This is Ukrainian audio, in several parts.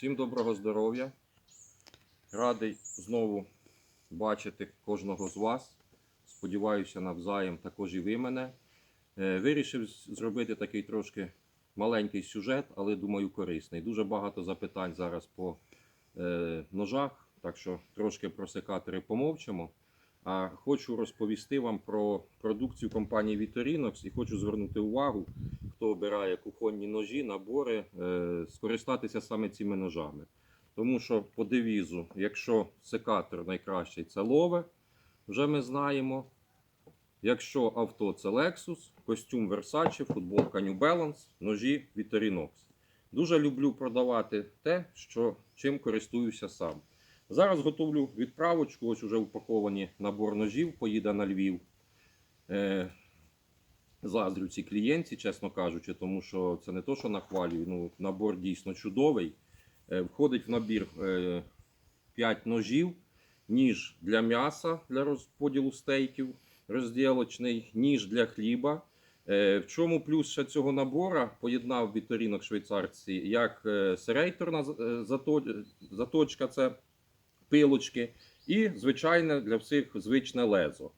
Всім доброго здоров'я. Радий знову бачити кожного з вас. Сподіваюся, навзаєм також і ви мене. Е, Вирішив зробити такий трошки маленький сюжет, але думаю, корисний. Дуже багато запитань зараз по е, ножах, так що трошки про секатори помовчимо. А хочу розповісти вам про продукцію компанії Vitorinox і хочу звернути увагу, хто обирає кухонні ножі, набори, е, скористатися саме цими ножами. Тому що по девізу, якщо секатор найкращий це лове, вже ми знаємо. Якщо авто це Lexus, костюм Versace, футболка New Balance, ножі Vitorinox. Дуже люблю продавати те, що, чим користуюся сам. Зараз готовлю відправочку, ось уже упаковані набор ножів, поїде на Львів. Е, заздрю цій клієнтці, чесно кажучи, тому що це не то, що нахвалюю. Ну, набор дійсно чудовий. Е, входить в набір е, 5 ножів, ніж для м'яса для розподілу стейків, розділочний, ніж для хліба. Е, в чому плюс ще цього набора поєднав віторінок швейцарці, як е, серейторна е, заточка, це пилочки, і звичайне для всіх звичне лезо.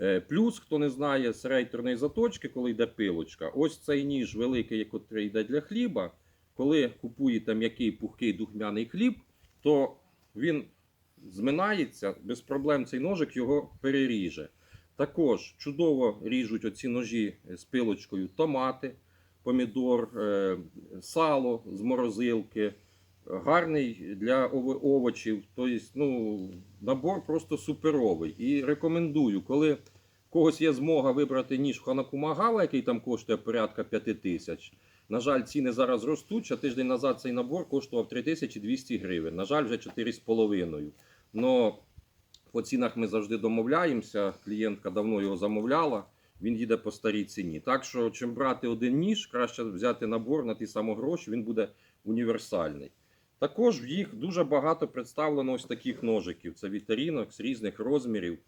Е, Плюс, хто не знає з рейтерної заточки, коли йде пилочка, ось цей ніж великий, який йде для хліба. Коли купуєте м'який пухкий духмяний хліб, то він зминається, без проблем цей ножик його переріже. Також чудово ріжуть оці ножі з пилочкою томати, помідор, е, сало з морозилки. Гарний для овочів. Тобто, ну, набор просто суперовий. І рекомендую, коли в когось є змога вибрати ніж Ханакумагава, який там коштує порядка 5 тисяч. На жаль, ціни зараз ростуть. А тиждень назад цей набор коштував 3200 гривень. На жаль, вже 4,5. Но по цінах ми завжди домовляємося. Клієнтка давно його замовляла. Він їде по старій ціні. Так що, чим брати один ніж, краще взяти набор на ті самі гроші, він буде універсальний. Також в їх дуже багато представлено ось таких ножиків. Це віторінок з різних розмірів.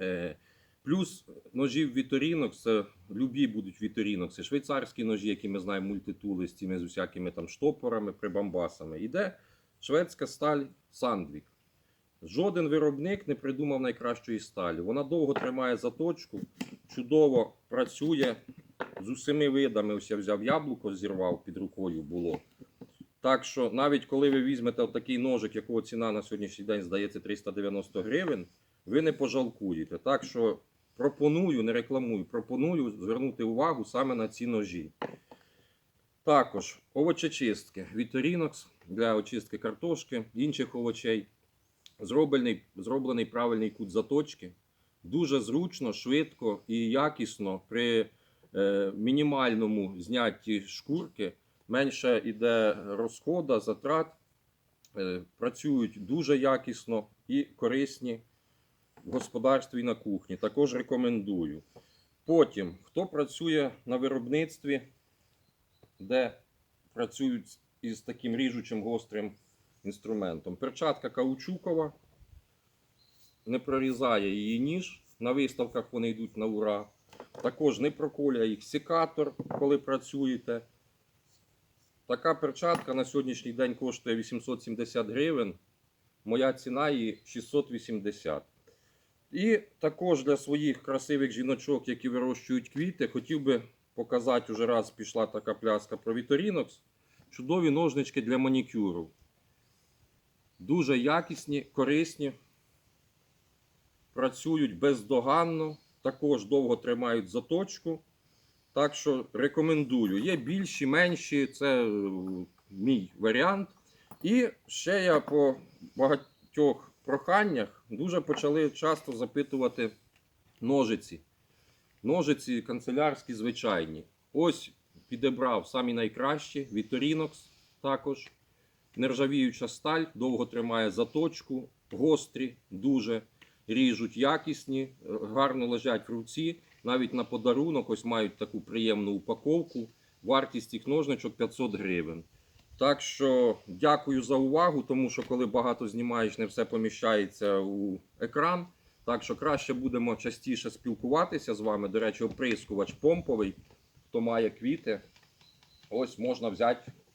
Е, Плюс ножів віторінок, це любі будуть віторінок. Це швейцарські ножі, які ми знаємо, мультитули з цими з усякими там штопорами, прибамбасами. Іде шведська сталь Сандвік. Жоден виробник не придумав найкращої сталі. Вона довго тримає заточку, чудово працює з усіми видами. Ось я взяв яблуко, зірвав під рукою було. Так що навіть коли ви візьмете такий ножик, якого ціна на сьогоднішній день здається 390 гривень, ви не пожалкуєте. Так що пропоную, не рекламую, пропоную звернути увагу саме на ці ножі. Також овочечистки. Vitorinox для очистки картошки, інших овочей. Зроблений, зроблений правильний кут заточки. Дуже зручно, швидко і якісно при е, мінімальному знятті шкурки менше йде розхода, затрат, е, працюють дуже якісно і корисні в господарстві і на кухні. Також рекомендую. Потім, хто працює на виробництві, де працюють із таким ріжучим гострим інструментом. Перчатка каучукова, не прорізає її ніж. На виставках вони йдуть на ура. Також не проколює їх секатор, коли працюєте. Така перчатка на сьогоднішній день коштує 870 гривень. Моя ціна її 680. І також для своїх красивих жіночок, які вирощують квіти, хотів би показати, уже раз пішла така пляска про Vitorinox. Чудові ножнички для манікюру. Дуже якісні, корисні, працюють бездоганно, також довго тримають заточку. Так що рекомендую. Є більші, менші, це е, мій варіант. І ще я по багатьох проханнях дуже почали часто запитувати ножиці. Ножиці канцелярські звичайні. Ось підібрав самі найкращі. Vitorinox також. Нержавіюча сталь, довго тримає заточку, гострі, дуже ріжуть якісні, е, гарно лежать в руці. Навіть на подарунок ось мають таку приємну упаковку. Вартість їх ножничок 500 гривень. Так що дякую за увагу, тому що коли багато знімаєш, не все поміщається у екран. Так що краще будемо частіше спілкуватися з вами. До речі, оприскувач помповий. Хто має квіти, ось можна взяти